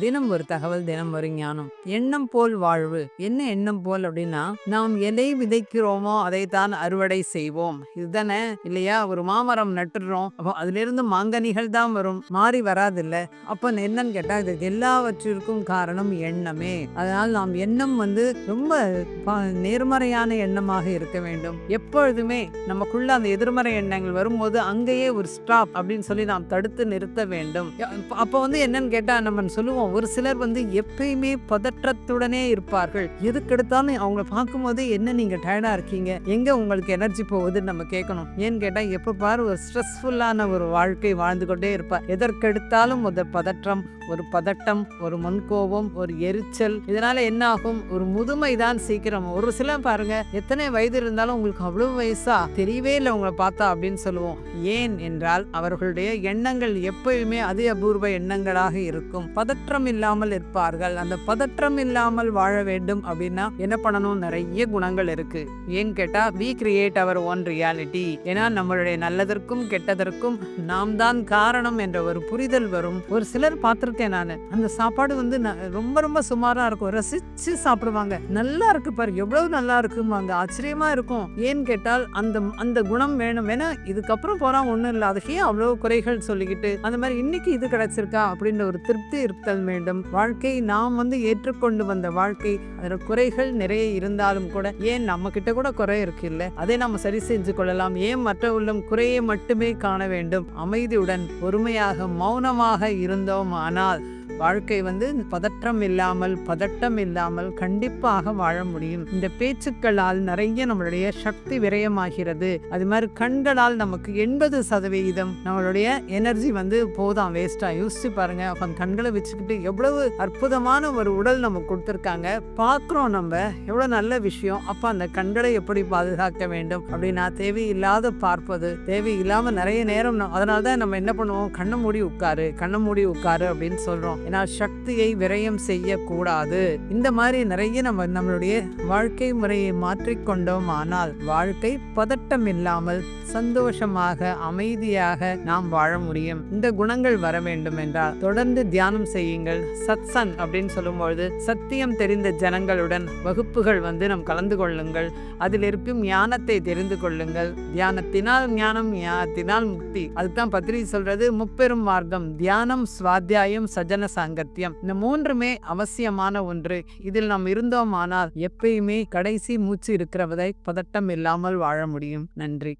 தினம் ஒரு தகவல் தினம் ஒரு ஞானம். எண்ணம் போல் வாழ்வு. என்ன எண்ணம் போல் அப்படின்னா நாம் எதை விதைக்கிறோமோ அதைத்தான் அறுவடை செய்வோம். இதுதானே இல்லையா? ஒரு மாமரம் நட்டுறோம். அப்போ அதுல இருந்து மாங்கனிகள் தான் வரும். மாறி வராது இல்ல அப்ப என்னன்னு கேட்டா இது எல்லாவற்றிற்கும் காரணம் எண்ணமே. அதனால் நாம் எண்ணம் வந்து ரொம்ப ப- நேர்மறையான எண்ணமாக இருக்க வேண்டும். எப்பொழுதுமே நமக்குள்ள அந்த எதிர்மறை எண்ணங்கள் வரும்போது அங்கேயே ஒரு ஸ்டாப் அப்படின்னு சொல்லி நாம் தடுத்து நிறுத்த வேண்டும். அப்போ வந்து என்னன்னு கேட்டா நம்ம சொல்லுவோம் ஒரு சிலர் வந்து எப்பயுமே பதற்றத்துடனே இருப்பார்கள். எதுக்கெடுத்தாலும் அவங்கள பார்க்கும்போது என்ன நீங்க டயர்டா இருக்கீங்க? எங்க உங்களுக்கு எனர்ஜி போகுதுன்னு நம்ம கேட்கணும். ஏன்னு கேட்டா எப்ப பாரு ஒரு ஸ்ட்ரெஸ்ஃபுல்லான ஒரு வாழ்க்கை வாழ்ந்து கொண்டே இருப்பார் எதற்கெடுத்தாலும் ஒரு பதற்றம் ஒரு பதட்டம் ஒரு முன்கோபம் ஒரு எரிச்சல். இதனால என்ன ஆகும் ஒரு முதுமை தான் சீக்கிரம். ஒரு சிலர் பாருங்க எத்தனை வயது இருந்தாலும் உங்களுக்கு அவ்வளவு வயசா? தெரியவே இல்லை உங்களை பார்த்தா அப்படின்னு சொல்லுவோம். ஏன் என்றால் அவர்களுடைய எண்ணங்கள் எப்பயுமே அதி அபூர்வ எண்ணங்களாக இருக்கும். பதற்ற பதற்றம் இல்லாமல் இருப்பார்கள் அந்த பதற்றம் இல்லாமல் வாழ வேண்டும் அப்படின்னா என்ன பண்ணணும்? நிறைய குணங்கள் இருக்கு. ஏன்னு கேட்டா we create our own reality ஏன்னா நம்மளுடைய நல்லதற்கும் கெட்டதற்கும் நாம் தான் காரணம் என்ற ஒரு புரிதல் வரும். ஒரு சிலர் பார்த்துருக்கேன் நான். அந்த சாப்பாடு வந்து ந- ரொம்ப ரொம்ப சுமாரா இருக்கும். ரசிச்சு சாப்பிடுவாங்க. நல்லா இருக்கு பாரு. எவ்வளவு நல்லா இருக்குமாங்க ஆச்சரியமா இருக்கும். ஏன்னு கேட்டால் அந்த அந்த குணம் வேணும். வேணா இதுக்கப்புறம் போறா ஒண்ணும் இல்லை அதுக்கே அவ்வளவு குறைகள் சொல்லிக்கிட்டு அந்த மாதிரி இன்னைக்கு இது கிடைச்சிருக்கா? அப்படின்ற ஒரு திருப்தி இருத்தல் வேண்டும் வாழ்க்கை நாம் வந்து ஏற்றுக்கொண்டு வந்த வாழ்க்கை. அதில் குறைகள் நிறைய இருந்தாலும் கூட ஏன் நம்ம கிட்ட கூட குறை இருக்கு இல்லை அதை நம்ம சரி செஞ்சு கொள்ளலாம் ஏன் மற்ற உள்ளம் குறையை மட்டுமே காண வேண்டும்? அமைதியுடன் பொறுமையாக மௌனமாக இருந்தோம் ஆனால் வாழ்க்கை வந்து பதற்றம் இல்லாமல் பதட்டம் இல்லாமல் கண்டிப்பாக வாழ முடியும். இந்த பேச்சுக்களால் நிறைய நம்மளுடைய சக்தி விரயமாகிறது. அது மாதிரி கண்களால் நமக்கு எண்பது சதவிகிதம் நம்மளுடைய எனர்ஜி வந்து போதாம். வேஸ்டா யோசிச்சு பாருங்க. அப்போ அந்த கண்களை வச்சுக்கிட்டு எவ்வளவு அற்புதமான ஒரு உடல் நமக்கு கொடுத்துருக்காங்க. பார்க்குறோம் நம்ம எவ்வளவு நல்ல விஷயம். அப்ப அந்த கண்களை எப்படி பாதுகாக்க வேண்டும்? அப்படின்னா தேவையில்லாத பார்ப்பது தேவையில்லாமல் நிறைய நேரம் அதனால தான் நம்ம என்ன பண்ணுவோம்? கண்ணை மூடி உட்காரு கண்ணை மூடி உட்காரு அப்படின்னு சொல்றோம். ஏன்னா சக்தியை விரயம் செய்யக்கூடாது. இந்த மாதிரி நிறைய நம்ம நம்மளுடைய வாழ்க்கை முறையை மாற்றிக்கொண்டோம் ஆனால் வாழ்க்கை பதட்டம் இல்லாமல் சந்தோஷமாக அமைதியாக நாம் வாழ முடியும். இந்த குணங்கள் வர வேண்டும் என்றால் தொடர்ந்து தியானம் செய்யுங்கள். சத்சங் அப்படின்னு சொல்லும்பொழுது சத்தியம் தெரிந்த ஜனங்களுடன் வகுப்புகள் வந்து நாம் கலந்து கொள்ளுங்கள். அதில் இருக்கும் ஞானத்தை தெரிந்து கொள்ளுங்கள். தியானத்தினால் ஞானம் ஞானத்தினால் முக்தி. அதுதான் பத்திரிகை சொல்றது முப்பெரும் மார்க்கம். தியானம் சுவாத்தியாயம் சஜன சாங்கத்தியம். இந்த மூன்றுமே அவசியமான ஒன்று. இதில் நாம் இருந்தோமானால் எப்பயுமே கடைசி மூச்சு இருக்கிறவதை பதட்டம் இல்லாமல் வாழ முடியும். நன்றி.